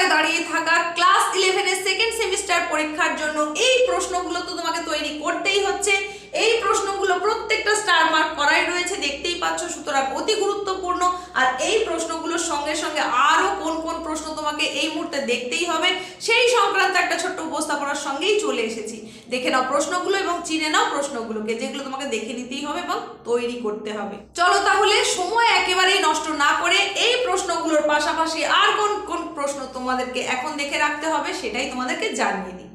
কাঠগড়ায় দাঁড়িয়ে থাকা ক্লাস ইলেভেনের সেকেন্ড সেমিস্টার পরীক্ষার জন্য এই প্রশ্নগুলো তো তোমাকে তৈরি করতেই হচ্ছে। এই প্রশ্নগুলো প্রত্যেকটা স্টার মার্ক করাই রয়েছে, দেখতেই পাচ্ছ, সুতরাং অতি গুরুত্বপূর্ণ। আর এই প্রশ্নগুলোর সঙ্গে সঙ্গে আরও কোন কোন প্রশ্ন তোমাকে এই মুহূর্তে দেখতেই হবে, সেই সংক্রান্ত একটা ছোট্ট উপস্থাপনার সঙ্গেই চলে এসেছি। দেখে নাও প্রশ্নগুলো এবং চিনে নাও প্রশ্নগুলোকে, যেগুলো তোমাকে দেখে নিতেই হবে এবং তৈরি করতে হবে। চলো তাহলে সময় একেবারেই নষ্ট না করে এই প্রশ্নগুলোর পাশাপাশি আর কোন কোন প্রশ্ন তোমাদেরকে এখন দেখে রাখতে হবে সেটাই তোমাদেরকে জানিয়ে দিই।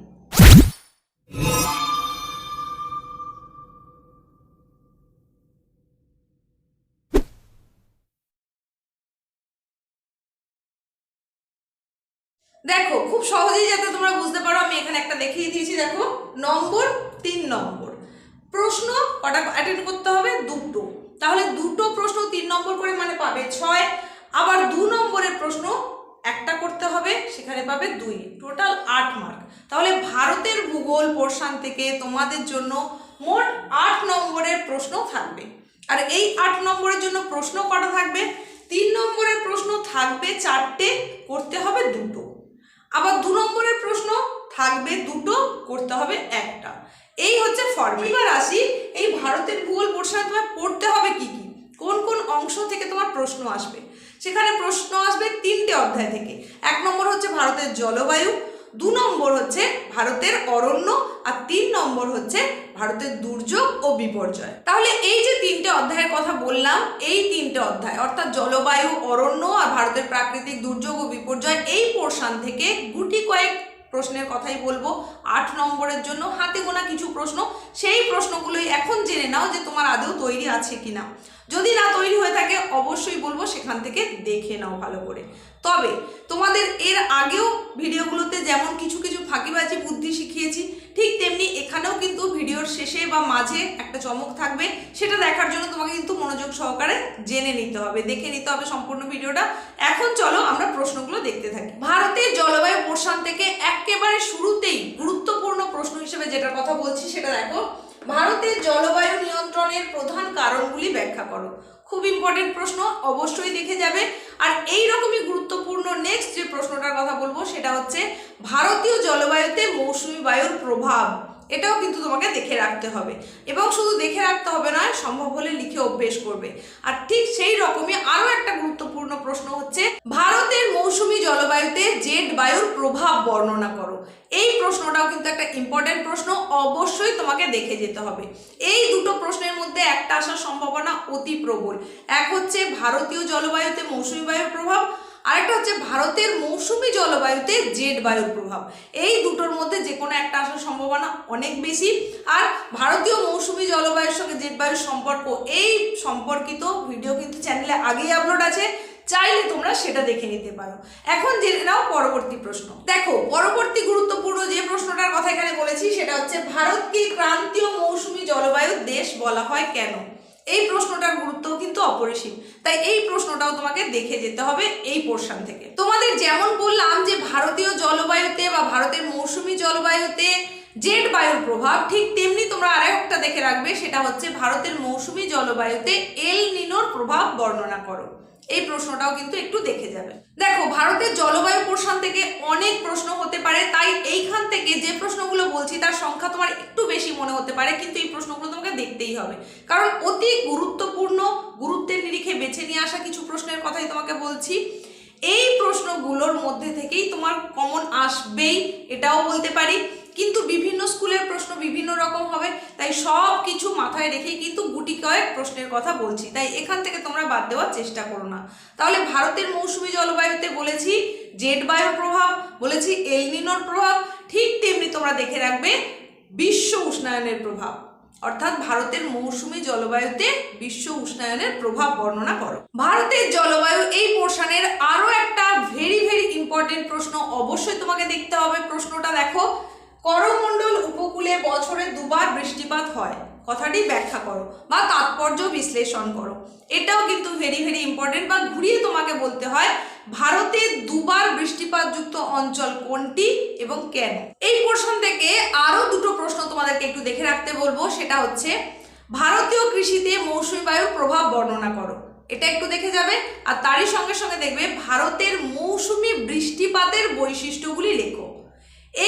দেখো, খুব সহজেই যাতে তোমরা বুঝতে পারো, আমি এখানে একটা দেখিয়ে দিয়েছি, দেখো, নম্বর, তিন নম্বর। প্রশ্ন কটা অ্যাটেন্ড করতে হবে দুটো। তাহলে দুটো প্রশ্ন তিন নম্বর করে মানে পাবে ছয়, আবার দু নম্বরের প্রশ্ন একটা করতে হবে, সেখানে পাবে দুই। টোটাল আট মার্ক তাহলে ভারতের ভূগোল পোর্শন থেকে তোমাদের জন্য মোট আট নম্বরের প্রশ্ন থাকবে। আর এই আট নম্বরের জন্য প্রশ্ন কটা থাকবে? তিন নম্বরের প্রশ্ন থাকবে চারটে, করতে হবে দুটো। আবার দু নম্বরের প্রশ্ন, থাকবে দুটো, করতে হবে একটা। এই হচ্ছে ফর্মিবার আসি, এই ভারতের ভূগোল পোর্শনে তোমার পড়তে হবে কি কি? কোন কোন অংশ থেকে তোমার প্রশ্ন আসবে? সেখানে প্রশ্ন আসবে তিনটে অধ্যায় থেকে। এক নম্বর হচ্ছে ভারতের জলবায়ু দু নম্বর হচ্ছে ভারতের অরণ্য আর তিন নম্বর হচ্ছে ভারতের দুর্যোগ ও বিপর্যয়। তাহলে এই যে তিনটে অধ্যায়ের কথা বললাম, এই তিনটে অধ্যায়, অর্থাৎ জলবায়ু, অরণ্য আর ভারতের প্রাকৃতিক দুর্যোগ ও বিপর্যয়, এই পোর্শান থেকে গুটি কয়েক প্রশ্নের কথাই বলব। আট নম্বরের জন্য হাতে গোনা কিছু প্রশ্ন। সেই প্রশ্নগুলোই এখন জেনে নাও যে তোমার আদৌ তৈরি আছে কি না যদি না তৈরি হয়ে থাকে, অবশ্যই বলব সেখান থেকে দেখে নাও ভালো করে। তবে তোমাদের এর আগেও ভিডিওগুলোতে যেমন কিছু কিছু ফাঁকিবাজি বুদ্ধি শিখিয়েছি ঠিক তেমনি এখানেও কিন্তু ভিডিওর শেষে বা মাঝে একটা চমক থাকবে। সেটা দেখার জন্য তোমাকে কিন্তু মনোযোগ সহকারে জেনে নিতে হবে, দেখে নিতে হবে সম্পূর্ণ ভিডিওটা। এখন চলো আমরা প্রশ্নগুলো দেখতে থাকি। ভারতের জলবায়ু পোর্শন থেকে একেবারে শুরুতেই গুরুত্বপূর্ণ প্রশ্ন হিসেবে যেটার কথা বলছি সেটা দেখো। ভারতের জলবায়ু নিয়ন্ত্রণের প্রধান কারণগুলি ব্যাখ্যা করো। খুব ইম্পর্টেন্ট প্রশ্ন, অবশ্যই দেখে যাবে। আর এই রকমই গুরুত্বপূর্ণ নেক্সট যে প্রশ্নটার কথা বলব, সেটা হচ্ছে ভারতীয় জলবায়ুতে মৌসুমী বায়ুর প্রভাব। এটাও কিন্তু তোমাকে দেখে রাখতে হবে। এবং শুধু দেখে রাখতে হবে নয়, সম্ভব হলে লিখে অভ্যেস করবে। আর ঠিক সেই রকমই আরও একটা গুরুত্বপূর্ণ প্রশ্ন হচ্ছে, ভারতের মৌসুমী জলবায়ুতে জেড বায়ুর প্রভাব বর্ণনা করো। এই প্রশ্নটাও কিন্তু একটা ইম্পর্টেন্ট প্রশ্ন, অবশ্যই তোমাকে দেখে যেতে হবে। এই দুটো একটা আসার সম্ভাবনা অতি প্রবল। এক হচ্ছে ভারতীয় জলবায়ুতে মৌসুমি বায়ুর প্রভাব, আরেকটা হচ্ছে ভারতের মৌসুমি জলবায়ুতে জেড বায়ুর প্রভাব। এই দুটোর মধ্যে যে কোনো একটা আসার সম্ভাবনা অনেক বেশি। আর ভারতীয় মৌসুমি জলবায়ুর সঙ্গে জেড বায়ুর সম্পর্ক, এই সম্পর্কিত ভিডিও কিন্তু চ্যানেলে আগেই আপলোড আছে। চাইলে তোমরা সেটা দেখে নিতে পারো। এখন জেনে নাও পরবর্তী প্রশ্ন। দেখো, পরবর্তী গুরুত্বপূর্ণ যে প্রশ্নটার কথা এখানে বলেছি, সেটা হচ্ছে ভারতকে ক্রান্তীয় মৌসুমি জলবায়ুর দেশ বলা হয় কেন? এই প্রশ্নটার গুরুত্ব কিন্তু অপরিসীম। তাই এই প্রশ্নটাও তোমাকে দেখে যেতে হবে এই পোর্শন থেকে। তোমাদের যেমন বললাম যে ভারতীয় জলবায়ুতে বা ভারতের মৌসুমি জলবায়ুতে জেড বায়ুর প্রভাব, ঠিক তেমনি তোমরা আরেকটা দেখে রাখবে, সেটা হচ্ছে ভারতের মৌসুমি জলবায়ুতে এল নিনোর প্রভাব বর্ণনা করো। এই প্রশ্নটাও কিন্তু একটু দেখে যাবে। দেখো, ভারতের জলবায়ু পোর্শন থেকে অনেক প্রশ্ন হতে পারে, তাই এইখান থেকে যে প্রশ্নগুলো বলছি তার সংখ্যা তোমার একটু বেশি মনে হতে পারে, কিন্তু এই প্রশ্নগুলো তোমাকে দেখতেই হবে। কারণ অতি গুরুত্বপূর্ণ, গুরুত্বের নিরিখে বেছে নিয়ে আসা কিছু প্রশ্নের কথাই তোমাকে বলছি। এই প্রশ্নগুলোর মধ্যে থেকেই তোমার কমন আসবেই, এটাও বলতে পারি। কিন্তু বিভিন্ন স্কুলের প্রশ্ন বিভিন্ন রকম হবে, তাই সব কিছু মাথায় রেখেই কিন্তু গুটি কয়েক প্রশ্নের কথা বলছি। তাই এখান থেকে তোমরা বাদ দেওয়ার চেষ্টা করো না। তাহলে ভারতের মৌসুমী জলবায়ুতে বলেছি জেড বায়ুর প্রভাব, বলেছি এলনিনোর প্রভাব, ঠিক তেমনি তোমরা দেখে রাখবে বিশ্ব উষ্ণায়নের প্রভাব। অর্থাৎ ভারতের মৌসুমী জলবায়ুতে বিশ্ব উষ্ণায়নের প্রভাব বর্ণনা করো। ভারতের জলবায়ু এই পোর্শনের আরও একটা ভেরি ভেরি ইম্পর্টেন্ট প্রশ্ন। অবশ্যই তোমাকে দেখতে হবে। প্রশ্নটা দেখো। করমণ্ডল উপকূলে বছরে দুবার বৃষ্টিপাত হয়। কথাটি ব্যাখ্যা করো বা তাৎপর্য বিশ্লেষণ করো। এটাও কিন্তু ভেরি ভেরি ইম্পর্টেন্ট বা ঘুরিয়ে তোমাকে বলতে হয়, ভারতে দুবার বৃষ্টিপাতযুক্ত অঞ্চল কোনটি এবং কেন? এই পোর্শন থেকে আরও দুটো প্রশ্ন তোমাদেরকে একটু দেখে রাখতে বলব, সেটা হচ্ছে, ভারতীয় কৃষিতে মৌসুমী বায়ুর প্রভাব বর্ণনা করো। এটা একটু দেখে যাবে, আর তারই সঙ্গে সঙ্গে দেখবে, ভারতের মৌসুমি বৃষ্টিপাতের বৈশিষ্ট্যগুলি লেখো।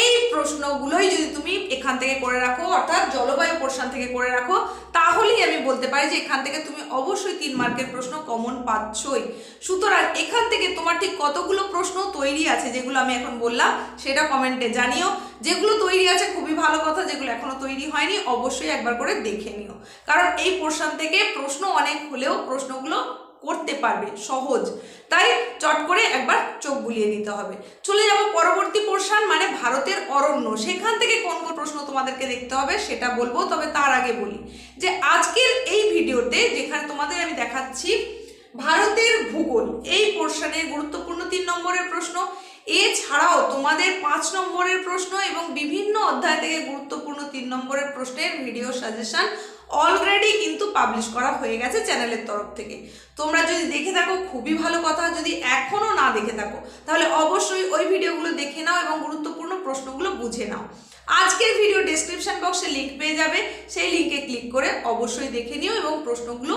এই প্রশ্নগুলোই যদি তুমি এখান থেকে করে রাখো, অর্থাৎ জলবায়ু পোর্শন থেকে করে রাখো, তাহলেই আমি বলতে পারি যে এখান থেকে তুমি অবশ্যই তিন মার্কের প্রশ্ন কমন পাচ্ছই। সুতরাং এখান থেকে তোমার ঠিক কতগুলো প্রশ্ন তৈরি আছে যেগুলো আমি এখন বললাম, সেটা কমেন্টে জানিও। যেগুলো তৈরি আছে, খুবই ভালো কথা, যেগুলো এখনও তৈরি হয়নি, অবশ্যই একবার করে দেখে নিও। কারণ এই পোর্শন থেকে প্রশ্ন অনেক হলেও প্রশ্নগুলো করতে পারবে, সহজ। তাই চট করে একবার চোখ বুলিয়ে নিতে হবে। চলে যাব পরবর্তী পোর্শান মানে ভারতের অরণ্য। সেখান থেকে কোন কোন প্রশ্ন তোমাদেরকে দেখতে হবে সেটা বলব, তবে তার আগে বলি যে আজকের এই ভিডিওতে যেখানে তোমাদের আমি দেখাচ্ছি ভারতের ভূগোল, এই পোর্শনের গুরুত্বপূর্ণ তিন নম্বরের প্রশ্ন। এছাড়াও তোমাদের পাঁচ নম্বরের প্রশ্ন এবং বিভিন্ন অধ্যায় থেকে গুরুত্বপূর্ণ তিন নম্বরের প্রশ্নের ভিডিও সাজেশন অলরেডি কিন্তু পাবলিশ করা হয়ে গেছে চ্যানেলের তরফ থেকে। তোমরা যদি দেখে থাকো, খুবই ভালো কথা। যদি এখনও না দেখে থাকো, তাহলে অবশ্যই ওই ভিডিওগুলো দেখে নাও এবং গুরুত্বপূর্ণ প্রশ্নগুলো বুঝে নাও। আজকের ভিডিও ডেসক্রিপশন বক্সে লিঙ্ক পেয়ে যাবে। সেই লিঙ্কে ক্লিক করে অবশ্যই দেখে নিও এবং প্রশ্নগুলো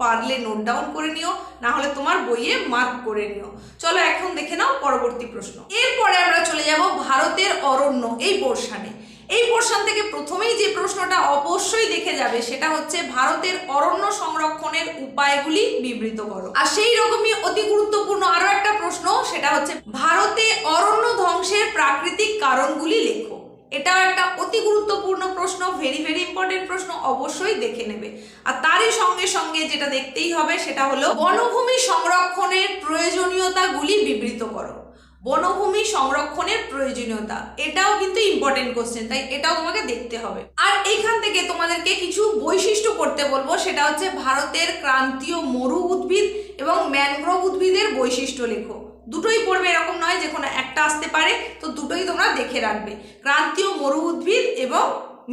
পারলে নোট ডাউন করে নিও না হলে তোমার বইয়ে মার্ক করে নিও। চলো এখন দেখে নাও পরবর্তী প্রশ্ন। এরপরে আমরা চলে যাব ভারতের অরণ্য, এই পোর্শনে এই পোর্শন থেকে প্রথমেই যে প্রশ্নটা অবশ্যই দেখে যাবে, সেটা হচ্ছে ভারতের অরণ্য সংরক্ষণের উপায়গুলি বিবৃত করো। আর সেই রকমই অতি গুরুত্বপূর্ণ আরও একটা প্রশ্ন, সেটা হচ্ছে ভারতে অরণ্য ধ্বংসের প্রাকৃতিক কারণগুলি লেখো। এটাও একটা অতি গুরুত্বপূর্ণ প্রশ্ন ভেরি ভেরি ইম্পর্টেন্ট প্রশ্ন, অবশ্যই দেখে নেবে। আর তারই সঙ্গে সঙ্গে যেটা দেখতেই হবে, সেটা হলো বনভূমি সংরক্ষণের প্রয়োজনীয়তাগুলি বিবৃত করো। বনভূমি সংরক্ষণের প্রয়োজনীয়তা, এটাও কিন্তু ইম্পর্টেন্ট কোশ্চেন তাই এটাও তোমাকে দেখতে হবে। আর এইখান থেকে তোমাদেরকে কিছু বৈশিষ্ট্য করতে বলব, সেটা হচ্ছে ভারতের ক্রান্তীয় মরু উদ্ভিদ এবং ম্যানগ্রোভ উদ্ভিদের বৈশিষ্ট্য লেখো। দুটোই পড়বে এরকম নয় যে কোনো একটা আসতে পারে, তো দুটোই তোমরা দেখে রাখবে। ক্রান্তীয় মরু উদ্ভিদ এবং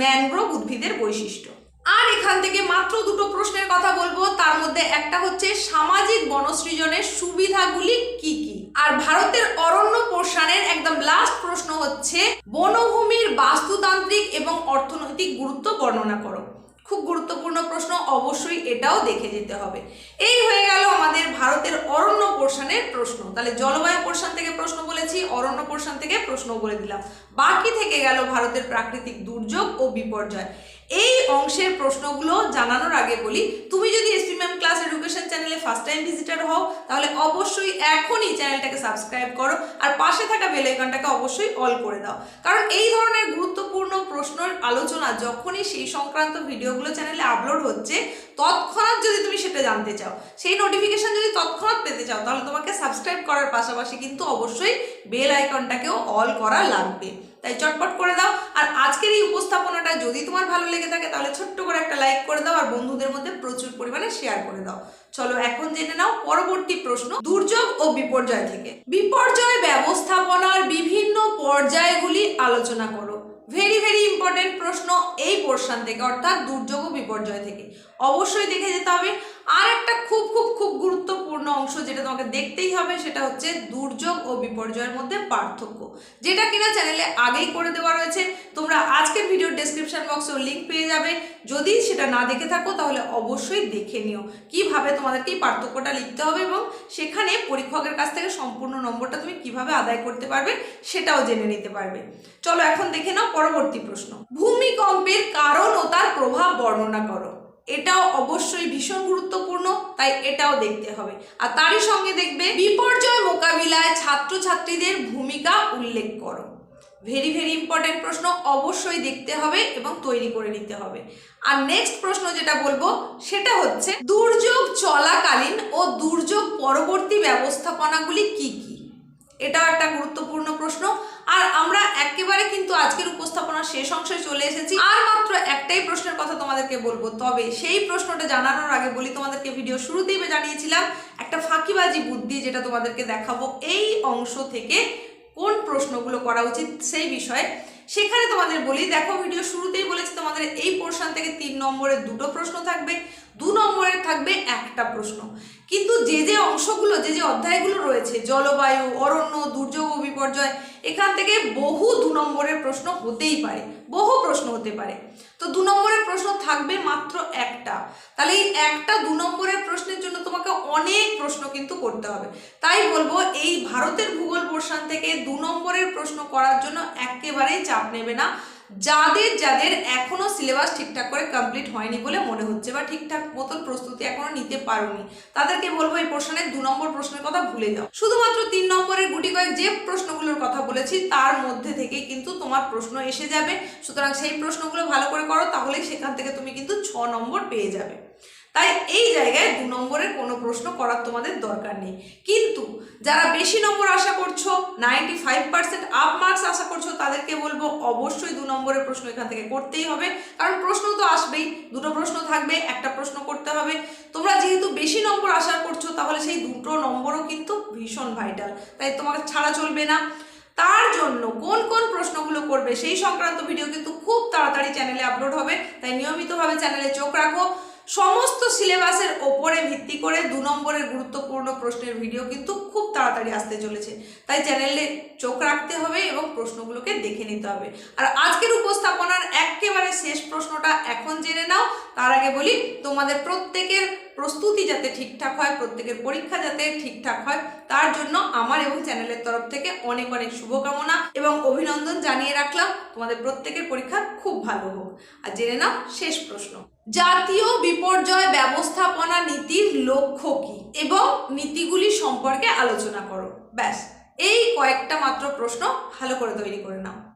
ম্যানগ্রোভ উদ্ভিদের বৈশিষ্ট্য। আর এখান থেকে মাত্র দুটো প্রশ্নের কথা বলব, তার মধ্যে একটা হচ্ছে সামাজিক বনসৃজনের সুবিধাগুলি কি কি? আর ভারতের অরণ্য পোর্শনের একদম লাস্ট প্রশ্ন হচ্ছে, বনভূমির বাস্তুতান্ত্রিক এবং অর্থনৈতিক গুরুত্ব বর্ণনা করো। খুব গুরুত্বপূর্ণ প্রশ্ন, অবশ্যই এটাও দেখে যেতে হবে। এই হয়ে গেল আমাদের ভারতের অরণ্য পোর্শনের প্রশ্ন। তাহলে জলবায়ু পোর্শন থেকে প্রশ্ন বলেছি, অরণ্য পোর্শন থেকে প্রশ্ন বলে দিলাম। বাকি থেকে গেল ভারতের প্রাকৃতিক দুর্যোগ ও বিপর্যয়। এই অংশের প্রশ্নগুলো জানানোর আগে বলি, তুমি যদি এসপি ম্যাম ক্লাস এডুকেশন চ্যানেলে ফার্স্ট টাইম ভিজিটার হও, তাহলে অবশ্যই এখনই চ্যানেলটাকে সাবস্ক্রাইব করো আর পাশে থাকা বেলাইকনটাকে অবশ্যই অল করে দাও। কারণ এই ধরনের গুরুত্বপূর্ণ প্রশ্নের আলোচনা যখনই সেই সংক্রান্ত ভিডিওগুলো চ্যানেলে আপলোড হচ্ছে তৎক্ষণাৎ যদি তুমি সেটা জানতে চাও, সেই নোটিফিকেশান যদি তৎক্ষণাৎ পেতে চাও, তাহলে তোমাকে সাবস্ক্রাইব করার পাশাপাশি কিন্তু অবশ্যই বেল আইকনটাকেও অল করা লাগবে। তাই চটপট করে দাও। আর আজকের এই উপস্থাপনাটা যদি তোমার ভালো লেগে থাকে, তাহলে ছোট্ট করে একটা লাইক করে দাও, আর বন্ধুদের মধ্যে প্রচুর পরিমাণে শেয়ার করে দাও। চলো এখন জেনে নাও পরবর্তী প্রশ্ন, দুর্যোগ ও বিপর্যয় থেকে। বিপর্যয় ব্যবস্থাপনার বিভিন্ন পর্যায়গুলি আলোচনা করো। ভেরি ভেরি ইম্পর্টেন্ট প্রশ্ন এই পোর্শন থেকে, অর্থাৎ দুর্যোগ ও বিপর্যয় থেকে। অবশ্যই দেখে যেতে হবে। আর একটা খুব খুব খুব গুরুত্বপূর্ণ অংশ যেটা তোমাকে দেখতেই হবে, সেটা হচ্ছে দুর্যোগ ও বিপর্যয়ের মধ্যে পার্থক্য, যেটা কিনা চ্যানেলে আগেই করে দেওয়া রয়েছে। তোমরা আজকের ভিডিওর ডেসক্রিপশন বক্সেও লিঙ্ক পেয়ে যাবে। যদি সেটা না দেখে থাকো, তাহলে অবশ্যই দেখে নিও। কীভাবে তোমাদেরকে এই পার্থক্যটা লিখতে হবে এবং সেখানে পরীক্ষকের কাছ থেকে সম্পূর্ণ নম্বরটা তুমি কীভাবে আদায় করতে পারবে, সেটাও জেনে নিতে পারবে। চলো এখন দেখে নাও পরবর্তী প্রশ্ন। ভূমিকম্পের কারণ ও তার প্রভাব বর্ণনা করো। এটাও অবশ্যই ভীষণ গুরুত্বপূর্ণ, তাই এটাও দেখতে হবে। আর তারই সঙ্গে দেখবে, বিপর্যয় মোকাবিলায় ছাত্রছাত্রীদের ভূমিকা উল্লেখ করো। ভেরি ভেরি ইম্পর্টেন্ট প্রশ্ন অবশ্যই দেখতে হবে এবং তৈরি করে নিতে হবে। আর নেক্সট প্রশ্ন যেটা বলব, সেটা হচ্ছে, দুর্যোগ চলাকালীন ও দুর্যোগ পরবর্তী ব্যবস্থাপনাগুলি কি কি? এটাও একটা গুরুত্বপূর্ণ প্রশ্ন। আর আমরা একেবারে কিন্তু আজকের উপস্থাপনার শেষ অংশে চলে এসেছি। আর মাত্র একটাই প্রশ্নের কথা তোমাদেরকে বলব। তবে সেই প্রশ্নটা জানানোর আগে বলি, তোমাদেরকে ভিডিও শুরুতেই জানিয়েছিলাম, একটা ফাঁকিবাজি বুদ্ধি যেটা তোমাদেরকে দেখাবো, এই অংশ থেকে কোন প্রশ্নগুলো করা উচিত সেই বিষয়ে। সেখানে তোমাদের বলি, দেখো ভিডিও শুরুতেই বলেছি তোমাদের এই পোর্শন থেকে তিন নম্বরের দুটো প্রশ্ন থাকবে। দু নম্বরের থাকবে একটা প্রশ্ন। কিন্তু যে যে অংশগুলো, যে যে অধ্যায়গুলো রয়েছে, জলবায়ু, অরণ্য, দুর্যোগ বিপর্যয়, এখান থেকে বহু দু নম্বরের প্রশ্ন হতেই পারে, বহু প্রশ্ন হতে পারে। তো দু নম্বরের প্রশ্ন থাকবে মাত্র একটা। তাহলে এই একটা দু নম্বরের প্রশ্নের জন্য তোমাকে অনেক প্রশ্ন কিন্তু করতে হবে। তাই বলব, এই ভারতের ভূগোল পোর্শন থেকে দু নম্বরের প্রশ্ন করার জন্য একেবারেই চাপ নেবে না। যাদের যাদের এখনও সিলেবাস ঠিকঠাক করে কমপ্লিট হয়নি বলে মনে হচ্ছে বা ঠিকঠাক মতন প্রস্তুতি এখনও নিতে পারোনি, তাদেরকে বলব এই প্রশ্নের দু নম্বর প্রশ্নের কথা ভুলে যাও। শুধুমাত্র তিন নম্বরের গুটি কয়েক যে প্রশ্নগুলোর কথা বলেছি, তার মধ্যে থেকে কিন্তু তোমার প্রশ্ন এসে যাবে। সুতরাং সেই প্রশ্নগুলো ভালো করে করো তাহলে সেখান থেকে তুমি কিন্তু ছ নম্বর পেয়ে যাবে। তাই এই জায়গায় দু নম্বরের কোনো প্রশ্ন করার তোমাদের দরকার নেই। কিন্তু যারা বেশি নম্বর আশা করছ ninety five percent up marks আশা করছ, তাদেরকে বলব অবশ্যই দু নম্বরের প্রশ্ন এখান থেকে করতেই হবে। কারণ প্রশ্ন তো আসবেই, দুটো প্রশ্ন থাকবে, একটা প্রশ্ন করতে হবে। তোমরা যেহেতু বেশি নম্বর আশা করছ, তাহলে সেই দুটো নম্বরও কিন্তু ভীষণ ভাইটাল তাই তোমাকে ছাড়া চলবে না। তার জন্য কোন কোন প্রশ্নগুলো করবে, সেই সংক্রান্ত ভিডিও কিন্তু খুব তাড়াতাড়ি চ্যানেলে আপলোড হবে। তাই নিয়মিতভাবে চ্যানেলে চোখ রাখো। সমস্ত সিলেবাসের ওপরে ভিত্তি করে দু নম্বরের গুরুত্বপূর্ণ প্রশ্নের ভিডিও কিন্তু খুব তাড়াতাড়ি আসতে চলেছে। তাই চ্যানেলে চোখ রাখতে হবে এবং প্রশ্নগুলোকে দেখে নিতে হবে। আর আজকের উপস্থাপনার একেবারে শেষ প্রশ্নটা এখন জেনে নাও। তার আগে বলি, তোমাদের প্রত্যেকের প্রস্তুতি যাতে ঠিকঠাক হয়, প্রত্যেকের পরীক্ষা যাতে ঠিকঠাক হয়, তার জন্য আমার এবং চ্যানেলের তরফ থেকে অনেক অনেক শুভকামনা এবং অভিনন্দন জানিয়ে রাখলাম। তোমাদের প্রত্যেকের পরীক্ষা খুব ভালো হোক। আর জেনে নাও, শেষ প্রশ্ন। জাতীয় বিপর্যয় ব্যবস্থাপনা নীতির লক্ষ্য কী এবং নীতিগুলি সম্পর্কে আলোচনা করো। ব্যাস, এই কয়েকটা মাত্র প্রশ্ন ভালো করে তৈরি করে নাও।